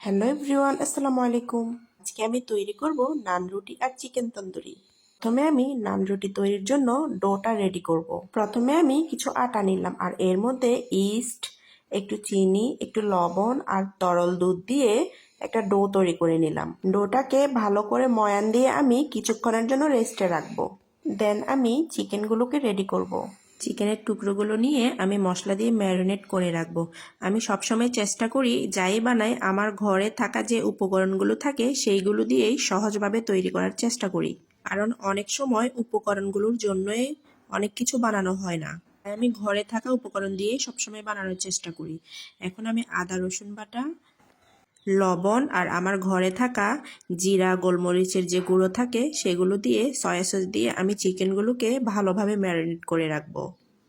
Hello everyone, আসসালামু আলাইকুম আজকে আমি তৈরি করব নান রুটি আর চিকেন তন্দুরি প্রথমে আমি নান রুটি তৈরির জন্য ডোটা রেডি করব। প্রথমে আমি কিছু আটা নিলাম আর এর মধ্যে ইস্ট, একটু চিনি, একটু লবণ আর তরল দুধ দিয়ে একটা ডো তৈরি করে নিলাম ডোটাকে ভালো করে ময়ান দিয়ে আমি কিছুক্ষণের জন্য রেস্টে রাখব দেন আমি চিকেনগুলোকে রেডি করব। চিকেনের টুকরোগুলো নিয়ে আমি মশলা দিয়ে ম্যারিনেট করে রাখব। আমি সবসময় চেষ্টা করি যাই বানাই আমার ঘরে থাকা যে উপকরণগুলো থাকে সেইগুলো দিয়েই সহজভাবে তৈরি করার চেষ্টা করি। কারণ অনেক সময় উপকরণগুলোর জন্যই অনেক কিছু বানানো হয় না। আমি ঘরে থাকা উপকরণ দিয়ে সবসময় বানানোর চেষ্টা করি। এখন আমি আদা রসুন বাটা লবণ আর আমার ঘরে থাকা জিরা, গোলমরিচের যে গুঁড়ো থাকে সেগুলো দিয়ে, সয়া সস দিয়ে আমি চিকেনগুলোকে ভালোভাবে ম্যারিনেট করে রাখব।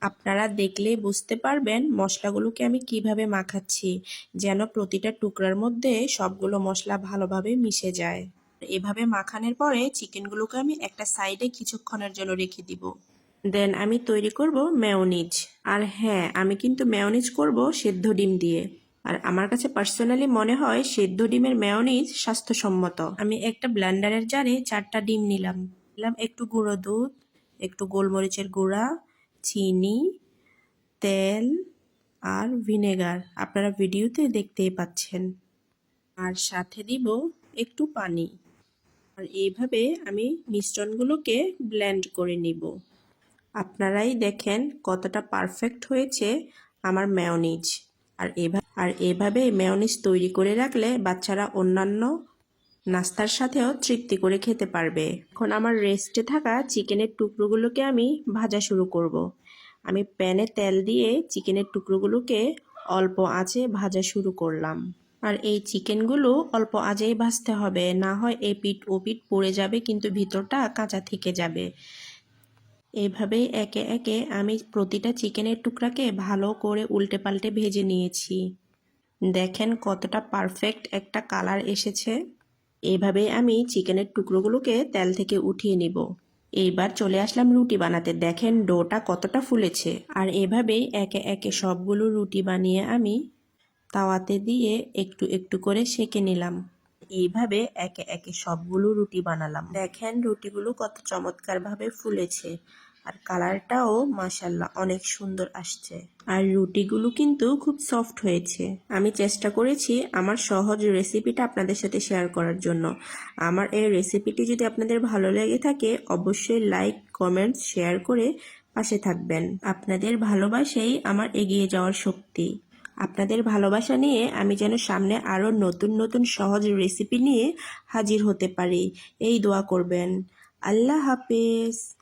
আপনারা দেখলেই বুঝতে পারবেন মশলাগুলোকে আমি কীভাবে মাখাচ্ছি, যেন প্রতিটা টুকরার মধ্যে সবগুলো মশলা ভালোভাবে মিশে যায়। এভাবে মাখানোর পরে চিকেনগুলোকে আমি একটা সাইডে কিছুক্ষণের জন্য রেখে দিব। দেন আমি তৈরি করব মেয়নিজ আর হ্যাঁ আমি কিন্তু মেয়নিজ করব সেদ্ধ ডিম দিয়ে। আর আমার কাছে পার্সোনালি মনে হয় সেদ্ধ ডিমের মেয়নিজ স্বাস্থ্যসম্মত। আমি একটা ব্লেন্ডারের জারে চারটা ডিম নিলাম। নিলাম একটু গুঁড়ো দুধ, একটু গোলমরিচের গুঁড়া, চিনি, তেল আর ভিনেগার আপনারা ভিডিওতে দেখতেই পাচ্ছেন। আর সাথে দিব একটু পানি। আর এইভাবে আমি মিশ্রণগুলোকে ব্লেন্ড করে নিব। আপনারাই দেখেন কতটা পারফেক্ট হয়েছে আমার মেয়নিজ আর এভাবে আর এভাবে মেয়নিজ তৈরি করে রাখলে বাচ্চারা অন্যান্য নাস্তার সাথেও তৃপ্তি করে খেতে পারবে। এখন আমার রেস্টে থাকা চিকেনের টুকরোগুলোকে আমি ভাজা শুরু করব। আমি প্যানে তেল দিয়ে চিকেনের টুকরোগুলোকে অল্প আঁচে ভাজা শুরু করলাম। আর এই চিকেনগুলো অল্প আজেই ভাজতে হবে, না হয় এই পিঠ ও পিঠ পড়ে যাবে, কিন্তু ভিতরটা কাঁচা থেকে যাবে। এইভাবেই একে একে আমি প্রতিটা চিকেনের টুকরাকে ভালো করে উল্টে পাল্টে ভেজে নিয়েছি। দেখেন কতটা পারফেক্ট একটা কালার এসেছে। এইভাবেই আমি চিকেনের টুকরোগুলোকে তেল থেকে উঠিয়ে নিব। এইবার চলে আসলাম রুটি বানাতে। দেখেন ডোটা কতটা ফুলেছে। আর এভাবেই একে একে সবগুলো রুটি বানিয়ে আমি তাওয়াতে দিয়ে একটু একটু করে সেঁকে নিলাম। এইভাবে একে একে সবগুলো রুটি বানালাম। দেখেন রুটিগুলো কত চমৎকারভাবে ফুলেছে। আর কালারটাও মাসাল্লাহ অনেক সুন্দর আসছে। আর রুটিগুলো কিন্তু খুব সফট হয়েছে। আমি চেষ্টা করেছি আমার সহজ রেসিপিটা আপনাদের সাথে শেয়ার করার জন্য। আমার এই রেসিপিটি যদি আপনাদের ভালো লেগে থাকে, অবশ্যই লাইক, কমেন্ট, শেয়ার করে পাশে থাকবেন। আপনাদের ভালোবাসেই আমার এগিয়ে যাওয়ার শক্তি। আপনাদের ভালোবাসা নিয়ে আমি যেন সামনে আরও নতুন নতুন সহজ রেসিপি নিয়ে হাজির হতে পারি। এই দোয়া করবেন। আল্লাহ হাফেজ।